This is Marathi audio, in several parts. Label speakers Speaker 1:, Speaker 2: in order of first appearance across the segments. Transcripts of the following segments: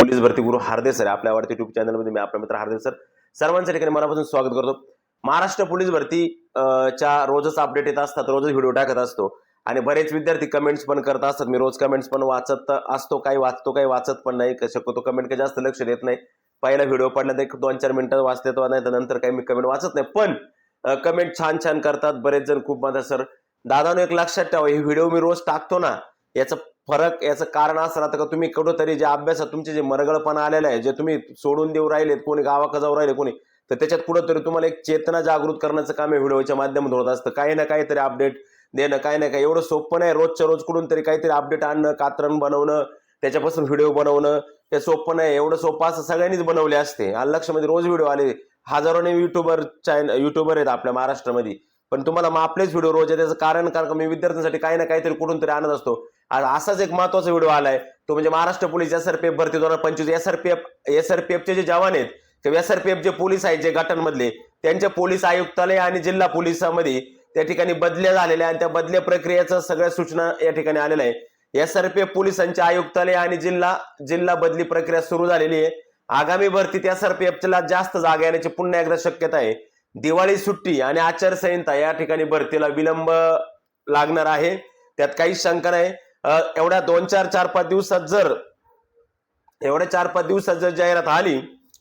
Speaker 1: पोलीस भरती गुरु हार्दे सर आपल्या आवडते युट्यूब चॅनलमध्ये मी आपला मित्र हार्दे सर सर्वांच्या ठिकाणी मनापासून स्वागत करतो. महाराष्ट्र पोलीस भरती च्या रोजच अपडेट येत असतात रोजच व्हिडिओ टाकत असतो. आणि बरेच विद्यार्थी कमेंट्स पण करत असतात. मी रोज कमेंट्स पण वाचत असतो. काही वाचतो काही वाचत पण नाही. शक्यतो कमेंट काही जास्त लक्ष देत नाही. पहिला व्हिडिओ पडला तर दोन चार मिनिटं वाचते नाही तर नंतर काही मी कमेंट वाचत नाही. पण कमेंट छान छान करतात. बरेच जण खूप माझा सर दादानो एक लक्षात ठेवा. हे व्हिडिओ मी रोज टाकतो ना याचं फरक याचं कारण असं राहतं का? तुम्ही कुठंतरी जे अभ्यासात तुमचे जे मरगळपणा आलेलं आहे जे तुम्ही सोडून देऊ राहिलेत कोणी गावाकडे जाऊ राहिले कोणी तर त्याच्यात कुठंतरी तुम्हाला एक चेतना जागृत करण्याचं काम आहे व्हिडिओच्या माध्यमातून होत असतं. काही ना काहीतरी अपडेट देणं काही ना काही. एवढं सोपं नाही रोजच्या रोज कुठून तरी काहीतरी अपडेट आणणं कात्रण बनवणं त्याच्यापासून व्हिडिओ बनवणं ते सोपं नाही. एवढं सोपं असं सगळ्यांनीच बनवले असते. आणि लक्षामध्ये रोज व्हिडिओ आले. हजारोने युट्यूबर चॅनल युट्यूबर आहेत आपल्या महाराष्ट्रामध्ये. पण तुम्हाला मग आपलेच व्हिडिओ रोज आहे त्याचं कारण कारण मी विद्यार्थ्यांसाठी काही ना काहीतरी कुठून तरी आणत असतो. आज असाच एक महत्त्वाचा व्हिडिओ आलाय. तो म्हणजे Maharashtra police S R P F भरती दोन हजार पंचवीस. S R P F S R P एफचे जे जवान आहेत किंवा एस आर पी एफ जे पोलीस आहेत जे गटांमधले त्यांच्या पोलीस आयुक्तालय आणि जिल्हा पोलिसामध्ये त्या ठिकाणी बदल्या झालेल्या आणि त्या बदल्या प्रक्रियेचं सगळ्या सूचना या ठिकाणी आलेल्या आहे एस आर पी एफ पोलिसांच्या आयुक्तालय आणि जिल्हा जिल्हा बदली प्रक्रिया सुरू झालेली आहे. आगामी भरतीत एस आर पी एफला जास्त जागा येण्याची पुन्हा एकदा शक्यता आहे. दिवाळी सुट्टी आणि आचारसंहिता या ठिकाणी भरतीला विलंब लागणार आहे. त्यात काही शंका नाही. एवढ्या दोन चार चार पाच दिवसात जर एवढ्या चार पाच दिवसात जर जाहिरात आली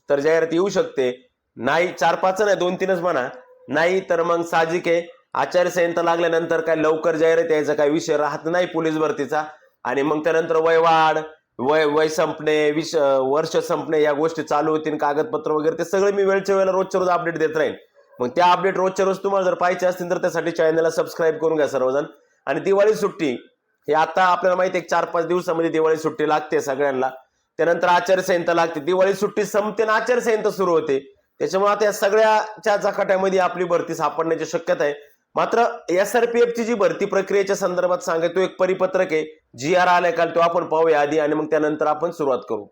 Speaker 1: तर जाहिरात येऊ शकते. नाही चार पाच नाही दोन तीनच म्हणा. नाही तर मग साहजिक आहे. आचारसंहिता लागल्यानंतर काय लवकर जाहिरात यायचा काय विषय राहत नाही पोलीस भरतीचा. आणि मग त्यानंतर वयवाढ वय वय संपणे विष वर्ष संपणे या गोष्टी चालू होतील कागदपत्र वगैरे ते सगळे मी वेळच्या वेळेला रोजच्या रोज अपडेट देत राहील मग त्या अपडेट रोजच्या रोज तुम्हाला जर पाहिजे असतील तर त्यासाठी चॅनलला सबस्क्राईब करून घ्या सर्वजण. आणि दिवाळी सुट्टी हे आता आपल्याला माहिती आहे चार पाच दिवसामध्ये दिवाळी सुट्टी लागते सगळ्यांना. त्यानंतर आचारसंहिता लागते. दिवाळी सुट्टी संपते आणि आचारसंहिता सुरू होते. त्याच्यामुळे आता या सगळ्याच्या झकाट्यामध्ये आपली भरती सापडण्याची शक्यता आहे. मात्र एस आर पी एफ ची जी भरती प्रक्रियेच्या संदर्भात सांगाय एक परिपत्रक आहे. जी आर आलाय काल तो आपण पाहूया आधी आणि मग त्यानंतर आपण सुरुवात करू.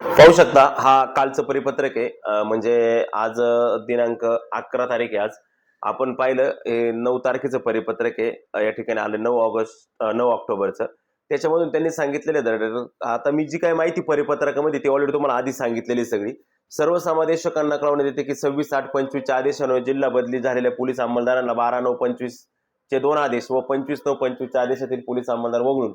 Speaker 1: पाहू शकता हा कालचं परिपत्रक आहे. म्हणजे आज दिनांक अकरा तारीख आहे आज. आपण पाहिलं हे नऊ तारखेचं परिपत्रक आहे. या ठिकाणी आलं नऊ ऑगस्ट नऊ ऑक्टोबरचं. त्याच्यामधून त्यांनी सांगितलेलं दर आता मी जी काही माहिती परिपत्रकामध्ये ती ऑलरेडी तुम्हाला आधी सांगितलेली सगळी. सर्व समादेशकांना कळवण्यात येते की सव्वीस आठ पंचवीसच्या आदेशानं जिल्हा बदली झालेल्या पोलीस अंमलदारांना बारा नऊ पंचवीस चे दोन आदेश व पंचवीस नऊ पंचवीसच्या आदेशातील पोलीस अंमलदार वगळून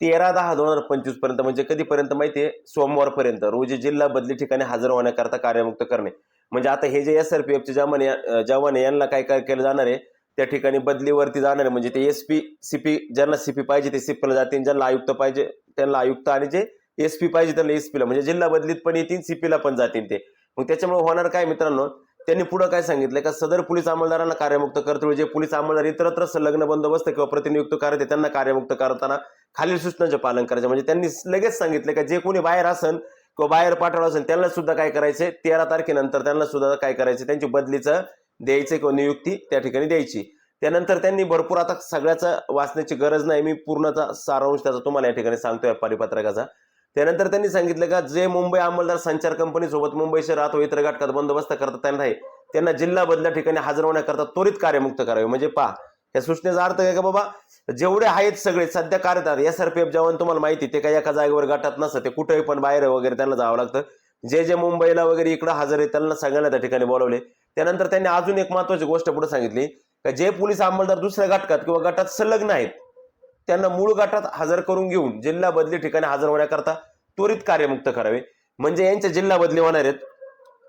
Speaker 1: तेरा दहा दोन हजार पंचवीसपर्यंत म्हणजे कधीपर्यंत माहिती आहे? सोमवारपर्यंत. रोजी जिल्हा बदली ठिकाणी हजर होण्याकरता कार्यमुक्त करणे. म्हणजे आता हे जे एस आर पी एफचे जवान या- जवान आहे, यांना काय काय केलं जाणार आहे? त्या ठिकाणी बदलीवरती जाणार आहे. म्हणजे ते एस पी सीपी ज्यांना सीपी पाहिजे ते सीपीला जातील. ज्यांना आयुक्त पाहिजे त्यांना आयुक्त आणि जे एस पी पाहिजे त्यांना एस पीला म्हणजे जिल्हा बदलीत पण येतील सीपीला पण जातील ते. मग त्याच्यामुळे होणार काय मित्रांनो? त्यांनी पुढे काय सांगितलं का? सदर पोलीस अंमलदारांना कार्यमुक्त करतो जे म्हणजे पोलीस अंमलदार इतरत्र संलग्न बंदोबस्त किंवा प्रतिनियुक्त करते त्यांना कार्यमुक्त करताना खालील सूचनांचे पालन करायचे. म्हणजे त्यांनी लगेच सांगितलं का? जे कोणी बाहेर असन किंवा बाहेर पाठवलं असेल त्यांना सुद्धा काय करायचे तेरा तारखेनंतर त्यांना सुद्धा काय करायचे त्यांची बदलीचं द्यायचं किंवा नियुक्ती त्या ठिकाणी द्यायची. त्यानंतर त्यांनी भरपूर आता सगळ्याचं वाचण्याची गरज नाही. मी पूर्णचा सारांश त्याचा तुम्हाला या ठिकाणी सांगतोय परिपत्रकाचा. त्यानंतर त्यांनी सांगितलं का जे मुंबई अंमलदार संचार कंपनी सोबत मुंबई शहरात व इतर घटकात बंदोबस्त करतात त्यांना त्यांना जिल्हा बदल्या ठिकाणी हजर होण्याकरता त्वरित कार्यमुक्त करावे. म्हणजे पहा या सूचनेचा अर्थ काय का बाबा? जेवढे आहेत सगळे सध्या कार्यतात एस आर पी एफ जवान तुम्हाला माहिती ते काही एका जागेवर गटात नसतं ते कुठेही पण बाहेर वगैरे त्यांना जावं लागतं. जे जे मुंबईला वगैरे इकडं हजर आहेत त्यांना सगळ्यांना त्या ठिकाणी बोलवले. त्यानंतर त्यांनी अजून एक महत्वाची गोष्ट पुढे सांगितली का जे पोलीस अंमलदार दुसऱ्या घटकात किंवा गटात संलग्न आहेत त्यांना मूळ गटात हजर करून घेऊन जिल्हा बदली ठिकाणी हजर होण्याकरता त्वरित कार्यमुक्त करावे. म्हणजे यांच्या जिल्हा बदली होणार आहेत.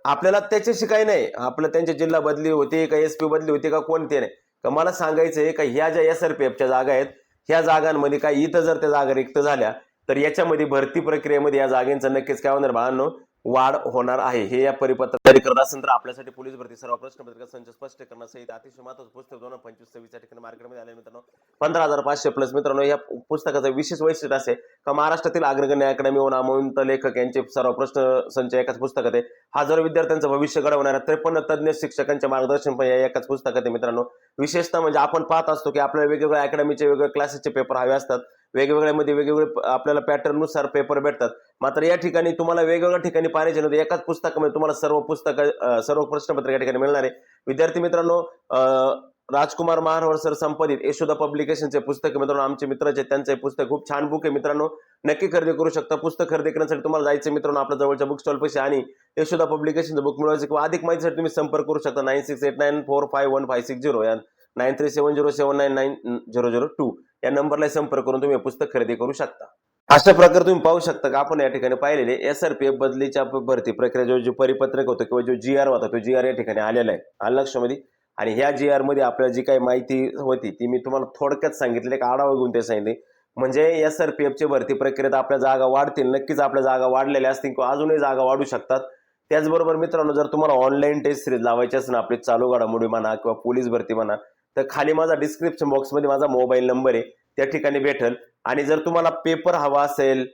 Speaker 1: आपल्याला त्याच्याशी काही नाही. आपलं त्यांच्या जिल्हा बदली होती का एस पी बदली होती का कोणते नाही. का मला सांगायचं आहे का ह्या ज्या एस आर पी एफच्या जागा आहेत ह्या जागांमध्ये काय इथं जर त्या जागा रिक्त झाल्या तर याच्यामध्ये भरती प्रक्रियेमध्ये या जागेचं नक्कीच काय होणार बाळांनो वाढ होणार आहे. हे या परिपत्र जारी करत असेल तर आपल्यासाठी पोलीस भरती सर्व प्रश्नपत्रिका संच स्पष्ट करण्यासहित अतिशय महत्वाचं पुस्तक दोन पंचवीस सव्वीस या ठिकाणी मार्केटमध्ये आले मित्रांनो पंधरा हजार पाचशे प्लस मित्रांनो या पुस्तकाचं विशेष वैशिष्ट्य असे का महाराष्ट्रातील अग्रगण्य अकॅडमी व नामवंत लेखक यांचे सर्व प्रश्न संच एकाच पुस्तकात आहे. हजारो विद्यार्थ्यांचं भविष्य घडवणाऱ्या त्रेपन्न तज्ज्ञ शिक्षकांचे मार्गदर्शन पण या एकाच पुस्तकात आहे मित्रांनो. विशेषतः म्हणजे आपण पाहत असतो की आपल्याला वेगवेगळ्या अकॅडमीचे वेगवेगळ्या क्लासेसचे पेपर हवे असतात. वेगवेगळ्यामध्ये वेगवेगळे आपल्याला पॅटर्ननुसार पेपर भेटतात. मात्र या ठिकाणी तुम्हाला वेगवेगळ्या ठिकाणी पाहायचे नव्हते एकाच पुस्तकामध्ये तुम्हाला सर्व पुस्तक सर्व प्रश्नपत्र या ठिकाणी मिळणार आहे. विद्यार्थी मित्रांनो राजकुमार महारवर सर संपादित यशोदा पब्लिकेशनचे पुस्तक मित्रांनो आमचे मित्राचे त्यांचे हे पुस्तक खूप छान बुक आहे मित्रांनो. नक्की खरेदी करू शकता. पुस्तक खरेदी करण्यासाठी तुम्हाला जायचं मित्रांनो आपल्या जवळच्या बुक स्टॉल पैसे आणि यशोदा पब्लिकेशनचं बुक मिळवायचं किंवा अधिक माहितीसाठी तुम्ही संपर्क करू शकता. Nine six eight nine four five one five six zero या nine three seven zero seven nine nine zero zero two या नंबरला संपर्क करून तुम्ही हे पुस्तक खरेदी करू शकता. अशा प्रकारे तुम्ही पाहू शकता का? आपण या ठिकाणी पाहिलेले एस आर पी एफ बदलीच्या भरती प्रक्रिया जो जो परिपत्रक होतो किंवा जो जी आर होता तो जी आर या ठिकाणी आलेला आहे. आलं लक्षामध्ये? आणि ह्या जी आरमध्ये आपल्याला जी काही माहिती होती ती मी तुम्हाला थोडक्यात सांगितली एक आढावा घेऊन ते सांगितले. म्हणजे एस आर पी एफची भरती प्रक्रियेत आपल्या जागा वाढतील नक्कीच आपल्या जागा वाढलेल्या असतील किंवा अजूनही जागा वाढू शकतात. त्याचबरोबर मित्रांनो जर तुम्हाला ऑनलाईन टेस्ट सिरीज लावायची असेल आपली चालू घडामोडी म्हणा किंवा पोलीस भरती म्हणा तर खाली माझा डिस्क्रिप्शन बॉक्समध्ये माझा मोबाईल नंबर आहे त्या ठिकाणी भेटेल. आणि जर तुम्हाला पेपर हवा असेल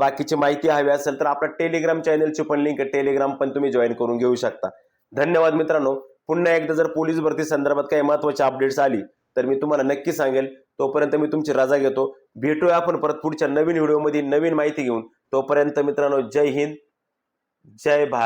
Speaker 1: बाकीची माहिती हवी असेल तर आपल्या टेलिग्राम चॅनलची पण लिंक टेलिग्राम पण तुम्ही जॉईन करून घेऊ शकता. धन्यवाद मित्रांनो. पुन्हा एकदा जर पोलीस भरती संदर्भात काही महत्वाची अपडेट्स आली तर मी तुम्हाला नक्की सांगेल तोपर्यंत मी तुमची रजा घेतो. भेटूया आपण परत पुढच्या नवीन व्हिडिओमध्ये नवीन माहिती घेऊन. तोपर्यंत मित्रांनो जय हिंद जय भारत.